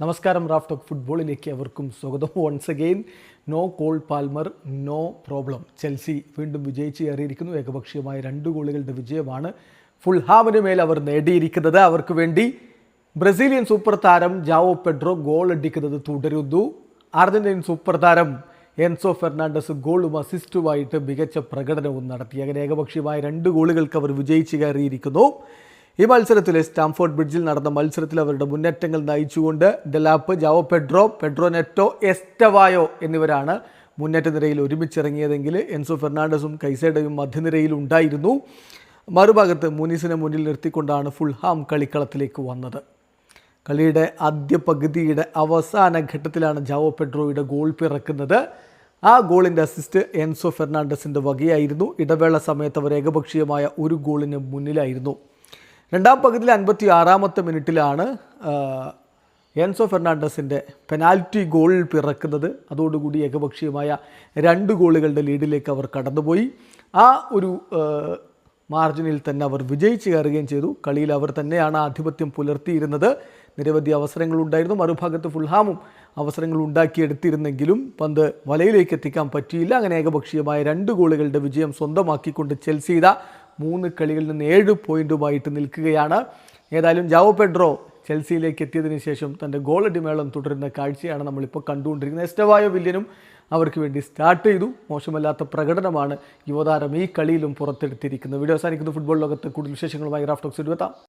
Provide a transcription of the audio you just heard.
നമസ്കാരം Raf talk ഫുട്ബോളിലേക്ക് അവർക്കും സ്വാഗതം. Once again no Cole Palmer no problem Chelsea വീണ്ടും വിജയിച്ച് കയറിയിരിക്കുന്നു ഏകപക്ഷീയമായ രണ്ട് ഗോളുകളുടെ വിജയമാണ് ഫുൾഹാമിന് മേൽ അവർ നേടിയിരിക്കുന്നത്. അവർക്ക് വേണ്ടി ബ്രസീലിയൻ സൂപ്പർ താരം ജാവോ പെഡ്രോ ഗോൾ അടിക്കുന്നത് തുടരുന്നു. അർജന്റീൻ സൂപ്പർ താരം എൻസോ ഫെർണാണ്ടസ് ഗോളും അസിസ്റ്റുമായിട്ട് മികച്ച പ്രകടനവും നടത്തി. അങ്ങനെ ഏകപക്ഷീയമായ രണ്ട് ഗോളുകൾക്ക് അവർ വിജയിച്ച് കയറിയിരിക്കുന്നു. ഈ മത്സരത്തിൽ സ്റ്റാംഫോർഡ് ബ്രിഡ്ജിൽ നടന്ന മത്സരത്തിൽ അവരുടെ മുന്നേറ്റങ്ങൾ നയിച്ചുകൊണ്ട് Delap Joao Pedro Pedro Neto Estevao എന്നിവരാണ് മുന്നേറ്റ നിരയിൽ ഒരുമിച്ചിറങ്ങിയതെങ്കിൽ എൻസോ ഫെർണാണ്ടസും കൈസേഡയും മധ്യനിരയിൽ ഉണ്ടായിരുന്നു. മറുഭാഗത്ത് മുനീസിനെ മുന്നിൽ നിർത്തിക്കൊണ്ടാണ് ഫുൾഹാം കളിക്കളത്തിലേക്ക് വന്നത്. കളിയുടെ ആദ്യ പകുതിയുടെ അവസാന ഘട്ടത്തിലാണ് ജാവോ പെഡ്രോയുടെ ഗോൾ പിറക്കുന്നത്. ആ ഗോളിന്റെ അസിസ്റ്റ് എൻസോ ഫെർണാണ്ടസിന്റെ വകയായിരുന്നു. ഇടവേള സമയത്ത് അവർ ഏകപക്ഷീയമായ ഒരു ഗോളിന് മുന്നിലായിരുന്നു. രണ്ടാം പകുതിയിൽ അൻപത്തി ആറാമത്തെ മിനിറ്റിലാണ് എൻസോ ഫെർണാണ്ടസിന്റെ പെനാൽറ്റി ഗോൾ പിറക്കുന്നത്. അതോടുകൂടി ഏകപക്ഷീയമായ രണ്ട് ഗോളുകളുടെ ലീഡിലേക്ക് അവർ കടന്നുപോയി. ആ ഒരു മാർജിനിൽ തന്നെ അവർ വിജയിച്ച് കയറുകയും ചെയ്തു. കളിയിൽ അവർ തന്നെയാണ് ആധിപത്യം പുലർത്തിയിരുന്നത്. നിരവധി അവസരങ്ങളുണ്ടായിരുന്നു. മറുഭാഗത്ത് ഫുൾഹാമും അവസരങ്ങൾ ഉണ്ടാക്കിയെടുത്തിരുന്നെങ്കിലും പന്ത് വലയിലേക്ക് എത്തിക്കാൻ പറ്റിയില്ല. അങ്ങനെ ഏകപക്ഷീയമായ രണ്ട് ഗോളുകളുടെ വിജയം സ്വന്തമാക്കിക്കൊണ്ട് ചെൽസി മൂന്ന് കളികളിൽ നിന്ന് ഏഴ് പോയിന്റുമായിട്ട് നിൽക്കുകയാണ്. ഏതായാലും ജാവോ പെഡ്രോ ചെൽസിയിലേക്ക് എത്തിയതിനു ശേഷം തന്റെ ഗോൾ അടിമേളം തുടരുന്ന കാഴ്ചയാണ് നമ്മളിപ്പോൾ കണ്ടുകൊണ്ടിരിക്കുന്നത്. എസ്റ്റവായോ വില്യനും അവർക്ക് വേണ്ടി സ്റ്റാർട്ട് ചെയ്തു. മോശമല്ലാത്ത പ്രകടനമാണ് യുവതാരം ഈ കളിയിലും പുറത്തെടുത്തിരിക്കുന്നത്. വീഡിയോ അവസാനിക്കുന്ന. ഫുട്ബോൾ ലോകത്ത് കൂടുതൽ വിശേഷങ്ങളുമായി റാഫ്റ്റോക്സ് എടുത്താം